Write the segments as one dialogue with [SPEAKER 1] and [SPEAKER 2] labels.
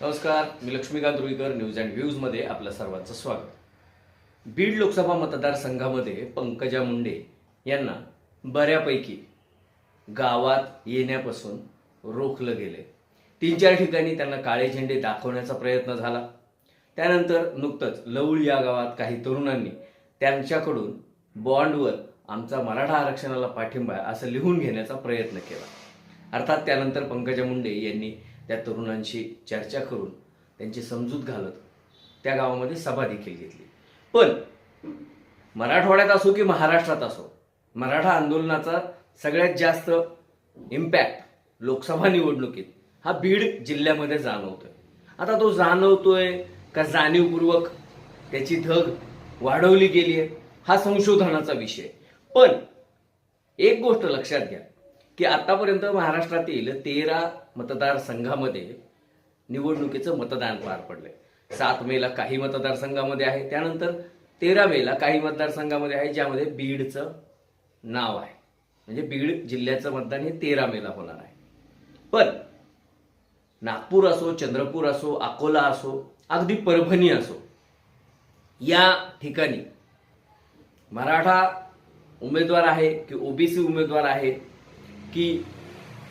[SPEAKER 1] नमस्कार मी Laxmikant Ruikar news and व्ह्यूजमध्ये आपलं सर्वांचं स्वागत. बीड लोकसभा मतदारसंघामध्ये पंकजा मुंडे यांना बऱ्यापैकी गावात येण्यापासून रोखलं गेले तीन चार ठिकाणी त्यांना काळे झेंडे दाखवण्याचा प्रयत्न झाला. त्यानंतर नुकतंच लवळ या गावात काही तरुणांनी त्यांच्याकडून बॉन्डवर आमचा मराठा आरक्षणाला पाठिंबा असं लिहून घेण्याचा प्रयत्न केला. अर्थात त्यानंतर पंकजा मुंडे यांनी त्या तरुणांशी चर्चा करून त्यांची समजूत घालत त्या गावामध्ये सभा देखील घेतली. पण मराठवाड्यात असो की महाराष्ट्रात असो मराठा आंदोलनाचा सगळ्यात जास्त इम्पॅक्ट लोकसभा निवडणुकीत हा बीड जिल्ह्यामध्ये जाणवतोय. आता तो जाणवतोय का जाणीवपूर्वक त्याची धग वाढवली गेली आहे हा संशोधनाचा विषय. पण एक गोष्ट लक्षात घ्या. की आतापर्यंत महाराष्ट्रातील तेरा मतदारसंघामध्ये निवडणुकीचं मतदान पार पडलंय. सात मेला काही मतदारसंघामध्ये आहे त्यानंतर तेरा मेला काही मतदारसंघामध्ये आहे ज्यामध्ये बीडचं नाव आहे. म्हणजे बीड जिल्ह्याचं मतदान हे तेरा मेला होणार आहे. पण नागपूर असो चंद्रपूर असो अकोला असो अगदी परभणी असो या ठिकाणी मराठा उमेदवार आहे की ओबीसी उमेदवार आहे की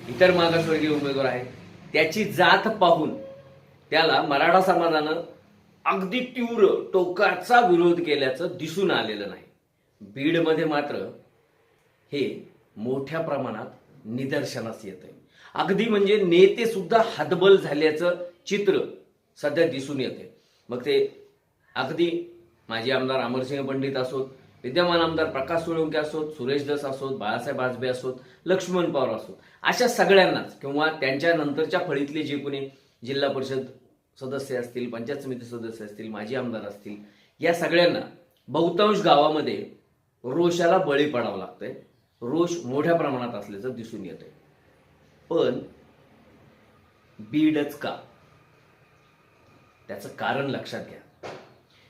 [SPEAKER 1] इतर मागासवर्गीय उमेदवार आहे त्याची जात पाहून त्याला मराठा समाजानं अगदी तीव्र टोकाचा विरोध केल्याचं दिसून आलेलं नाही. बीडमध्ये मात्र हे मोठ्या प्रमाणात निदर्शनास येत आहे अगदी म्हणजे नेते सुद्धा हतबल झाल्याचं चित्र सध्या दिसून येते मग ते अगदी माजी आमदार अमरसिंह पंडित असोत विद्यमान आमदार प्रकाश सोळंके असोत सुरेश दस असोत बाळासाहेब आजबे असोत लक्ष्मण पवार असोत. अशा सगळ्यांनाच किंवा त्यांच्या नंतरच्या फळीतले जे कोणी जिल्हा परिषद सदस्य असतील पंचायत समिती सदस्य असतील माजी आमदार असतील या सगळ्यांना बहुतांश गावामध्ये रोषाला बळी पडावं लागतंय. रोष मोठ्या प्रमाणात असल्याचं दिसून येतंय. पण बीडच का? त्याचं कारण लक्षात घ्या.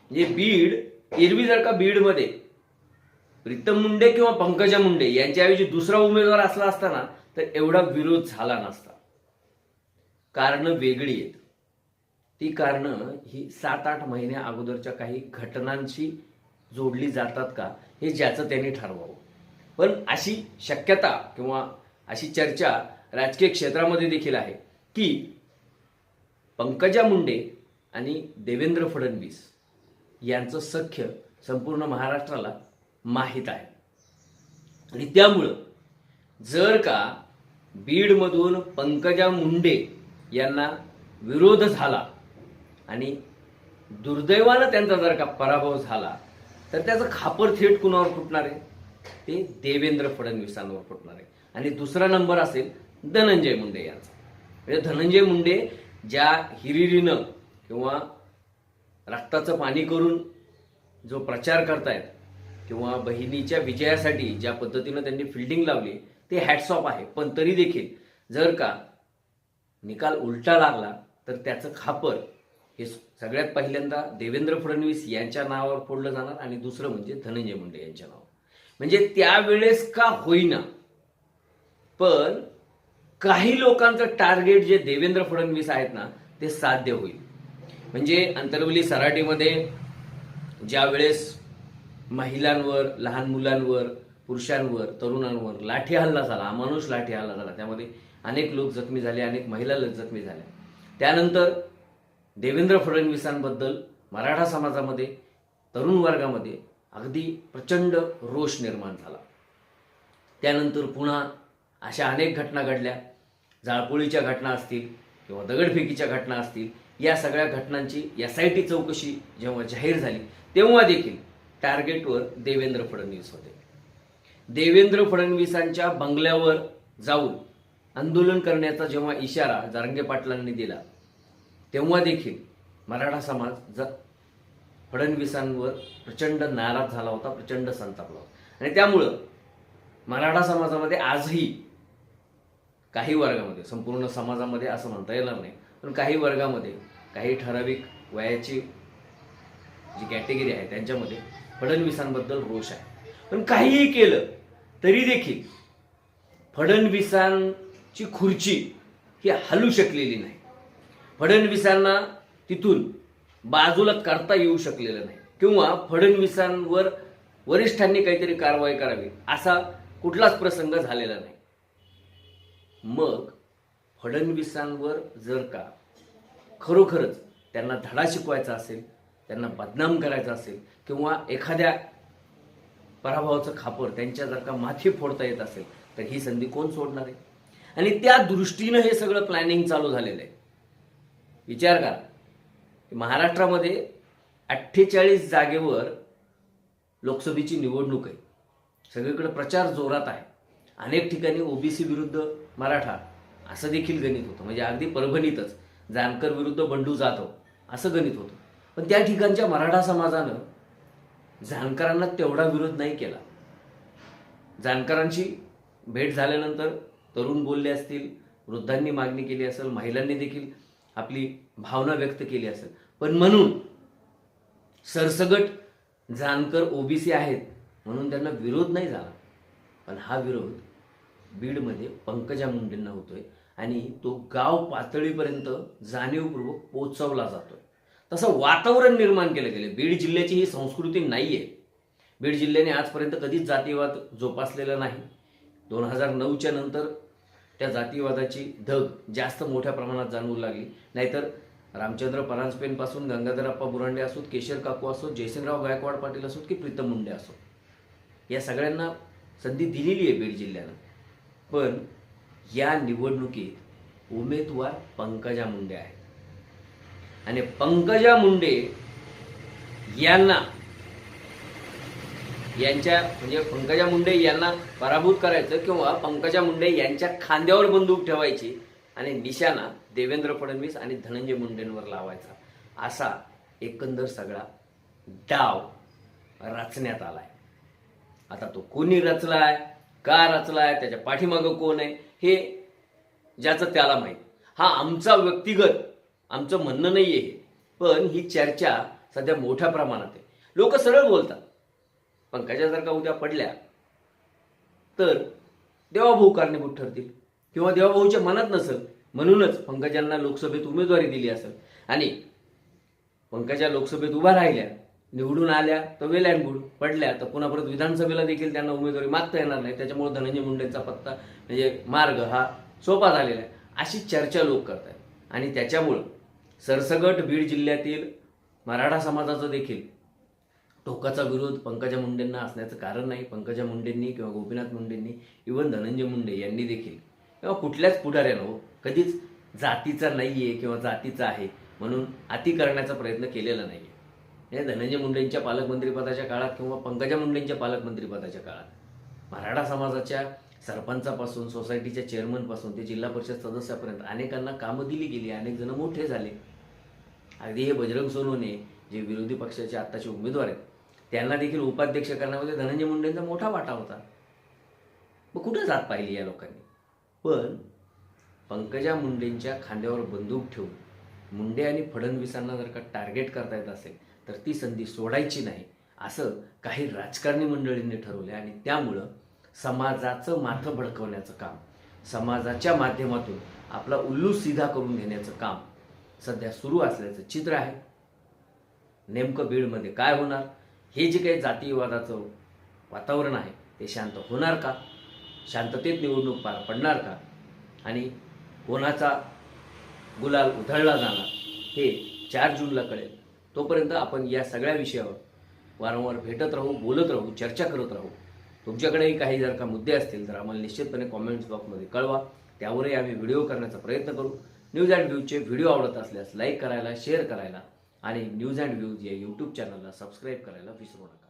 [SPEAKER 1] म्हणजे बीड एरवी जर का बीडमध्ये प्रीतम मुंडे किंवा पंकजा मुंडे यांच्याऐवजी दुसरा उमेदवार असला असताना तर एवढा विरोध झाला नसता. कारण वेगळी आहेत. ती कारणं ही सात आठ महिन्या अगोदरच्या काही घटनांशी जोडली जातात का हे ज्याचं त्यांनी ठरवावं. पण अशी शक्यता किंवा अशी चर्चा राजकीय क्षेत्रामध्ये देखील आहे की पंकजा मुंडे आणि देवेंद्र फडणवीस यांचं सख्य संपूर्ण महाराष्ट्राला माहीत आहे. आणि त्यामुळं जर का बीडमधून पंकजा मुंडे यांना विरोध झाला आणि दुर्दैवानं त्यांचा जर का पराभव झाला तर त्याचं खापर थेट कुणावर फुटणार आहे? ते देवेंद्र फडणवीसांवर फुटणार आहे. आणि दुसरा नंबर असेल धनंजय मुंडे यांचा. म्हणजे धनंजय मुंडे ज्या हिरिरीनं किंवा रक्ताचं पाणी करून जो प्रचार करतायत किंवा बहिणीच्या विजयासाठी ज्या पद्धतीनं त्यांनी फिल्डिंग लावली ते हॅट्स ऑफ आहे. पण तरी देखील जर का निकाल उलटा लागला तर त्याचं खापर हे सगळ्यात पहिल्यांदा देवेंद्र फडणवीस यांच्या नावावर फोडलं जाणार आणि दुसरं म्हणजे धनंजय मुंडे यांच्या नावावर. म्हणजे त्यावेळेस का होईना? पण काही लोकांचं टार्गेट जे देवेंद्र फडणवीस आहेत ना ते साध्य होईल. म्हणजे अंतरवली सराटीमध्ये ज्या वेळेस महिलांवर लहान मुलांवर पुरुषांवर तरुणांवर लाठी हल्ला झाला अमानुष लाठी हल्ला झाला. त्यामध्ये अनेक लोक जखमी झाले अनेक महिला जखमी झाल्या. त्यानंतर देवेंद्र फडणवीसांबद्दल मराठा समाजामध्ये तरुण वर्गामध्ये अगदी प्रचंड रोष निर्माण झाला. त्यानंतर पुन्हा अशा अनेक घटना घडल्या. जाळपोळीच्या घटना असतील किंवा दगडफेकीच्या घटना असतील या सगळ्या घटनांची एस आय टी चौकशी जेव्हा जाहीर झाली तेव्हा देखील टार्गेटवर देवेंद्र फडणवीस होते. देवेंद्र फडणवीसांच्या बंगल्यावर जाऊन आंदोलन करण्याचा जेव्हा इशारा जारंगे पाटलांनी दिला तेव्हा देखील मराठा समाज ज फडणवीसांवर प्रचंड नाराज झाला होता प्रचंड संतापला होता. आणि त्यामुळं मराठा समाजामध्ये आजही काही वर्गामध्ये संपूर्ण समाजामध्ये असं म्हणता येणार नाही पण काही वर्गामध्ये काही ठराविक वयाची जी कॅटेगरी आहे त्यांच्यामध्ये फडणवीसांबद्दल रोष आहे. पण काहीही केलं तरी देखील फडणवीसांची खुर्ची ही हलू शकलेली नाही. फडणवीसांना तिथून बाजूला करता येऊ शकलेलं नाही. किंवा फडणवीसांवर वरिष्ठांनी काहीतरी कारवाई करावी असा कुठलाच प्रसंग झालेला नाही. मग फडणवीसांवर जर का खरोखरच त्यांना धडा शिकवायचा असेल त्यांना बदनाम करायचा असेल किंवा एखाद्या पराभवाचं खापर त्यांच्या जर का माथी फोडता येत असेल तर ही संधी कोण सोडणार आहे? आणि त्या दृष्टीनं हे सगळं प्लॅनिंग चालू झालेलं आहे. विचार करा. महाराष्ट्रामध्ये अठ्ठेचाळीस जागेवर लोकसभेची निवडणूक आहे. सगळीकडे प्रचार जोरात आहे. अनेक ठिकाणी ओबीसी विरुद्ध मराठा असं देखील गणित होतं. म्हणजे अगदी परभणीतच. जानकर विरुद्ध बंडू जाधव असं गणित होतं. पण त्या ठिकाणच्या मराठा समाजानं जानकरांना तेवढा विरोध नाही केला. जाणकारांशी भेट झाल्यानंतर तरुण बोलले असतील वृद्धांनी मागणी केली असेल महिलांनी देखील आपली भावना व्यक्त केली असेल. पण म्हणून सरसगट जानकर ओबीसी आहेत म्हणून त्यांना विरोध नाही झाला. पण हा विरोध बीडमध्ये पंकजा मुंडेंना होतोय आणि तो गाव पातळीपर्यंत जाणीवपूर्वक पोचवला जातोय. तसं वातावरण निर्माण केलं गेलं बीड जिल्ह्याची ही संस्कृती नाही आहे बीड जिल्ह्याने आजपर्यंत कधीच जातीवाद जोपासलेला नाही. दोन हजार नऊच्या नंतर त्या जातीवादाची धग जास्त मोठ्या प्रमाणात जाणवू लागली. नाहीतर रामचंद्र परांजपेंपासून गंगाधरप्पा बुरांडे असोत केशर काकू असोत जयसिंगराव गायकवाड पाटील असोत की प्रीतम मुंडे असोत. या सगळ्यांना संधी दिलेली आहे बीड जिल्ह्यानं. पण या निवडणुकीत उमेदवार पंकजा मुंडे आहेत. आणि पंकजा मुंडे यांना यांच्या म्हणजे पंकजा मुंडे यांना पराभूत करायचं किंवा पंकजा मुंडे यांच्या खांद्यावर बंदूक ठेवायची आणि निशाणा देवेंद्र फडणवीस आणि धनंजय मुंडेंवर लावायचा. असा एकंदर सगळा डाव रचण्यात आलाय. आता तो कोणी रचलाय? का रचलाय? त्याच्या पाठीमागं कोण आहे? हे ज्याचं त्याला माहीत. हा आमचा व्यक्तिगत आमचं म्हणणं नाही आहे पण ही चर्चा सध्या मोठ्या प्रमाणात आहे. लोक सरळ बोलतात. पंकजा जर का उद्या पडल्या तर देवाभाऊ कारणीभूत ठरतील. किंवा देवाभाऊच्या मनात नसेल म्हणूनच पंकजांना लोकसभेत उमेदवारी दिली असेल. आणि पंकजा लोकसभेत उभा राहिल्या निवडून आल्या तर वेल अँड गुड. पडल्या तर पुन्हा परत विधानसभेला देखील त्यांना उमेदवारी मागता येणार नाही. त्याच्यामुळे धनंजय मुंडेंचा पत्ता म्हणजे मार्ग हा सोपा झालेला आहे. अशी चर्चा लोक करत आहेत आणि त्याच्यामुळं सरसगट बीड जिल्ह्यातील मराठा समाजाचा देखील टोकाचा विरोध पंकजा मुंडेंना असण्याचं कारण नाही. पंकजा मुंडेंनी किंवा गोपीनाथ मुंडेंनी इवन धनंजय मुंडे यांनी देखील किंवा कुठल्याच पुढाऱ्यानं हो, कधीच जातीचा नाही आहे किंवा जातीचा आहे म्हणून अति करण्याचा प्रयत्न केलेला नाही आहे धनंजय मुंडेंच्या पालकमंत्रीपदाच्या काळात किंवा पंकजा मुंडेंच्या पालकमंत्रीपदाच्या काळात मराठा समाजाच्या सरपंचापासून सोसायटीच्या चेअरमनपासून ते जिल्हा परिषद सदस्यापर्यंत अनेकांना कामं दिली गेली अनेक जण मोठे झाले. अगदी हे बजरंग सोनवणे जे विरोधी पक्षाचे आत्ताचे उमेदवार आहेत त्यांना देखील उपाध्यक्ष करण्यामध्ये धनंजय मुंडेंचा मोठा वाटा होता. मग कुठं जात पाहिली या लोकांनी? पण पंकजा मुंडेंच्या खांद्यावर बंदूक ठेवून मुंडे आणि फडणवीसांना जर का टार्गेट करता येत असेल तर ती संधी सोडायची नाही असं काही राजकारणी मंडळींनी ठरवले आणि त्यामुळं समाजाचं माथं भडकवण्याचं काम. समाजाच्या माध्यमातून आपला उल्लू सीधा करून घेण्याचं काम सध्या सुरू असल्याचं चित्र आहे. नेमकं बीडमध्ये काय होणार? हे जे काही जातीयवादाचं वातावरण आहे ते शांत होणार का? शांततेत निवडणूक पार पडणार का? आणि कोणाचा गुलाल उधळला जाणार? हे चार जूनला कळेल. तोपर्यंत आपण या सगळ्या विषयावर वारंवार भेटत राहू बोलत राहू चर्चा करत राहू. तुमच्याकडेही काही जर का मुद्दे असतील तर आम्हाला निश्चितपणे कॉमेंट्स बॉक्समध्ये कळवा. त्यावरही आम्ही व्हिडिओ करण्याचा प्रयत्न करू. न्यूज अँड व्ह्यूजचे व्हिडिओ आवडत असल्यास लाईक करायला शेअर करायला आणि न्यूज अँड व्ह्यूज या यूट्यूब चॅनलला सबस्क्राईब करायला विसरू नका.